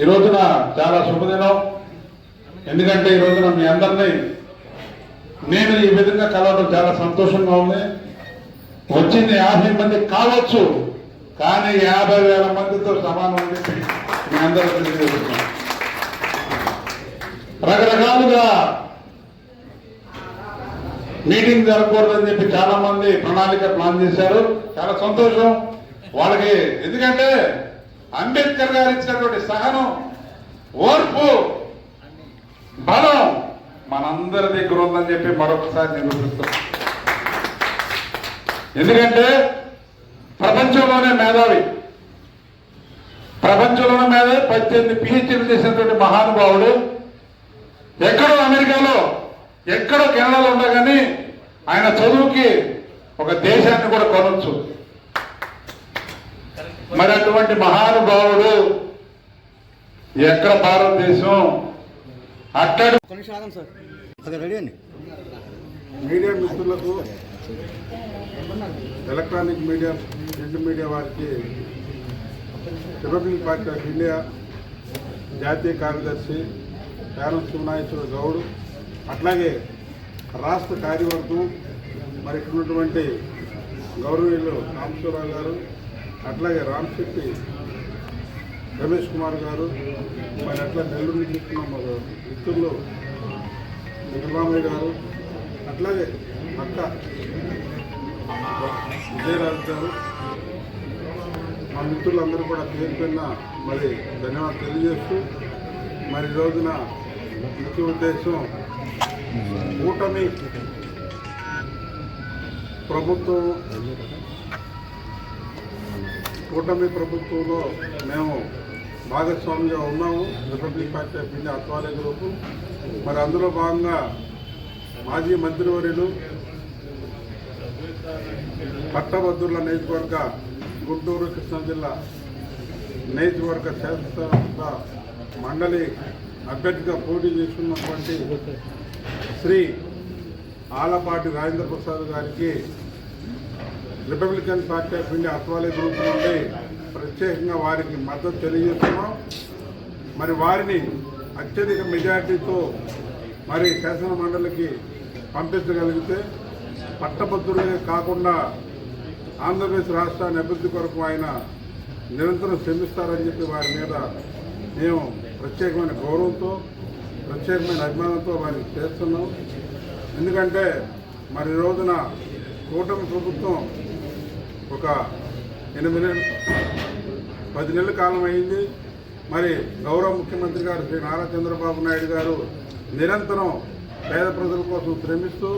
ఈ రోజున చాలా శుభదినం. ఎందుకంటే ఈ రోజున మీ అందరినీ నేను ఈ విధంగా కలవడం చాలా సంతోషంగా ఉంది. వచ్చింది యాభై మంది కావచ్చు కానీ యాభై వేల మందితో సమానం అని చెప్పి మీ అందరూ రకరకాలుగా మీటింగ్ జరగకూడదని చెప్పి చాలా మంది ప్రణాళిక ప్లాన్ చేశారు. చాలా సంతోషం. వాళ్ళకి ఎందుకంటే అంబేద్కర్ గారు ఇచ్చినటువంటి సహనం ఓర్పు బలం మనందరి దగ్గర ఉందని చెప్పి మరొకసారి నిరూపిస్తాం ఎందుకంటే ప్రపంచంలోనే మేధావి. ప్రపంచంలోనే మేధావి పద్దెనిమిది పిహెచ్డీలు చేసినటువంటి మహానుభావుడు. ఎక్కడో అమెరికాలో ఎక్కడో కెనడాలో ఉండగానే ఆయన చదువుకి ఒక దేశాన్ని కూడా కొనొచ్చు. మరి అటువంటి మహానుభావుడు ఎక్కడ భారతదేశం? అండి. మీడియా మిత్రులకు ఎలక్ట్రానిక్ మీడియా ప్రింట్ మీడియా వారికి రిపబ్లిక్ పార్టీ ఆఫ్ ఇండియా జాతీయ కార్యదర్శి పేరం శివనాయేశ్వర గౌడ్ అట్లాగే రాష్ట్ర కార్యవర్గం మరి ఇక్కడ ఉన్నటువంటి గౌరవీయులు రామేశ్వరరావు గారు అట్లాగే రామశెట్టి రమేష్ కుమార్ గారు మరి అట్లా నెల్లూరు నుంచి ఇస్తున్న మా మిత్రులు విక్రమామయ్య గారు అట్లాగే అక్క విజయరాజు గారు మా మిత్రులందరూ కూడా పేరు పైన మరి ధన్యవాదాలు తెలియజేస్తూ మరి రోజున ముఖ్య ఉద్దేశం కూటమి ప్రభుత్వం కూటమి ప్రభుత్వంలో మేము భాగస్వామిగా ఉన్నాము. Republic party of India Athawale group మరి అందులో భాగంగా మాజీ మంత్రివర్యులు పట్టభద్రుల నియోజకవర్గ గుంటూరు కృష్ణా జిల్లా నియోజకవర్గ శాసనసభ మండలి అభ్యర్థిగా పోటీ చేస్తున్నటువంటి శ్రీ ఆలపాటి రాజేంద్ర ప్రసాద్ గారికి republican party of India Athawale group నుండి ప్రత్యేకంగా వారికి మద్దతు తెలియజేస్తున్నాం. మరి వారిని అత్యధిక మెజార్టీతో మరి శాసన మండలికి పంపించగలిగితే పట్టభద్రులే కాకుండా ఆంధ్రప్రదేశ్ రాష్ట్రాన్ని అభివృద్ధి కొరకు ఆయన నిరంతరం శ్రమిస్తారని చెప్పి వారి మీద మేము ప్రత్యేకమైన గౌరవంతో ప్రత్యేకమైన అభిమానంతో వారిని చేస్తున్నాం. ఎందుకంటే మరి రోజున కూటమి ప్రభుత్వం ఒక ఎనిమిది నెలలు పది నెలల కాలం అయింది. మరి గౌరవ ముఖ్యమంత్రి గారు శ్రీ నారా చంద్రబాబు నాయుడు గారు నిరంతరం పేద ప్రజల కోసం శ్రమిస్తూ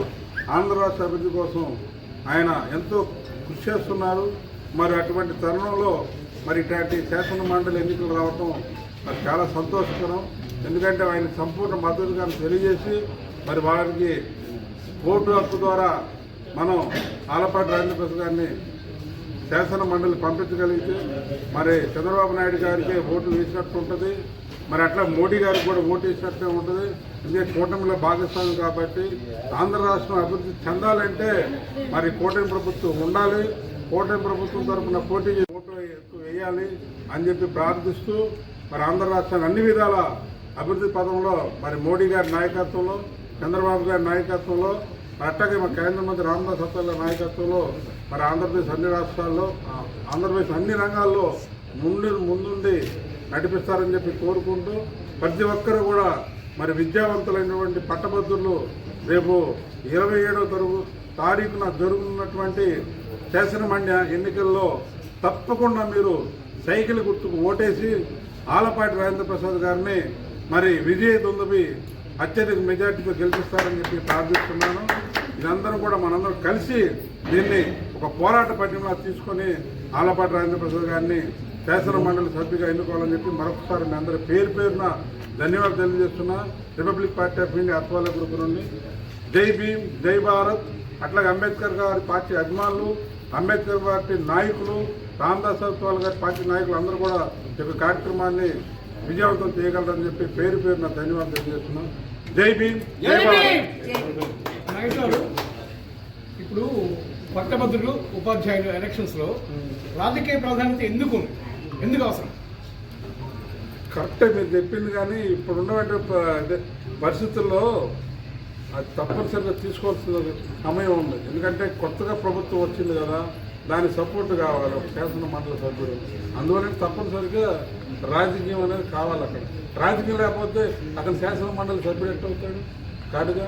ఆంధ్ర రాష్ట్ర అభివృద్ధి కోసం ఆయన ఎంతో కృషి చేస్తున్నారు. మరి అటువంటి తరుణంలో మరి ఇట్లాంటి శాసన మండలి ఎన్నికలు రావటం మరి చాలా సంతోషకరం. ఎందుకంటే ఆయన సంపూర్ణ మద్దతుగా తెలియజేసి మరి వారికి ఓటు హక్కు ద్వారా మనం ఆలపాటి రాజేంద్ర ప్రసాద్ గారిని శాసన మండలి పంపించగలిగితే మరి చంద్రబాబు నాయుడు గారికి ఓటు వేసినట్టు ఉంటుంది. మరి అట్లా మోడీ గారికి కూడా ఓటు వేసినట్టే ఉంటుంది. ఇదే కూటమిలో భాగస్వామి కాబట్టి ఆంధ్ర రాష్ట్రం అభివృద్ధి చెందాలంటే మరి కూటమి ప్రభుత్వం ఉండాలి. కూటమి ప్రభుత్వం తరఫున పోటీ చేసి ఓటు ఎక్కువ వేయాలి అని చెప్పి ప్రార్థిస్తూ మరి ఆంధ్ర రాష్ట్రాన్ని అన్ని విధాల అభివృద్ధి పదంలో మరి మోడీ గారి నాయకత్వంలో చంద్రబాబు గారి నాయకత్వంలో అట్లాగే మా కేంద్ర మంత్రి రామ్దాస్ అత్తల నాయకత్వంలో మరి ఆంధ్రప్రదేశ్ అన్ని రాష్ట్రాల్లో ఆంధ్రప్రదేశ్ అన్ని రంగాల్లో ముందు ముందుండి నడిపిస్తారని చెప్పి కోరుకుంటూ ప్రతి ఒక్కరు కూడా మరి విద్యావంతులైనటువంటి పట్టభద్రులు రేపు ఇరవై ఏడవ తరగతి తారీఖున జరుగుతున్నటువంటి శాసనమండ్య ఎన్నికల్లో తప్పకుండా మీరు సైకిల్ గుర్తుకు ఓటేసి ఆలపాటి రాజేంద్ర ప్రసాద్ గారిని మరి విజయ దుందబి అత్యధిక మెజార్టీతో గెలిపిస్తారని చెప్పి ప్రార్థిస్తున్నాను. ఇదందరం కూడా మనందరం కలిసి దీన్ని ఒక పోరాట పట్టిమలా తీసుకొని ఆలపాటి రాజేంద్ర ప్రసాద్ గారిని శాసన మండలి సభ్యుగా ఎన్నుకోవాలని చెప్పి మరొకసారి మీ అందరి పేరు పేరున ధన్యవాదాలు తెలియజేస్తున్నా. Republic party of India Athawale group నుండి. జై భీమ్ జై భారత్. అట్లాగే అంబేద్కర్ గారి పార్టీ అభిమానులు అంబేద్కర్ పార్టీ నాయకులు రామదాస్ అత్వాల్ గారి పార్టీ నాయకులు అందరూ కూడా ఈ కార్యక్రమాన్ని విజయవంతం చేయగలరని చెప్పి పేరు పేరున ధన్యవాదాలు తెలియజేస్తున్నాం. జై భీమ్ జై భారత్. నాగేశ్వరరావు ఇప్పుడు పట్టభద్రులు ఉపాధ్యాయులు ఎలక్షన్స్లో రాజకీయ ప్రాధాన్యత ఎందుకు ఎందుకు అవసరం? కరెక్టే మీరు చెప్పింది కానీ ఇప్పుడు ఉన్నటువంటి పరిస్థితుల్లో అది తప్పనిసరిగా తీసుకోవాల్సిన సమయం ఉంది. ఎందుకంటే కొత్తగా ప్రభుత్వం వచ్చింది కదా దాని సపోర్ట్ కావాలి ఒక శాసన మండలి సభ్యుడు. అందువల్ల తప్పనిసరిగా రాజకీయం అనేది కావాలి అక్కడ. రాజకీయం లేకపోతే అక్కడ శాసన మండలి సభ్యుడు ఎట్ట అవుతాడు? కాదుగా?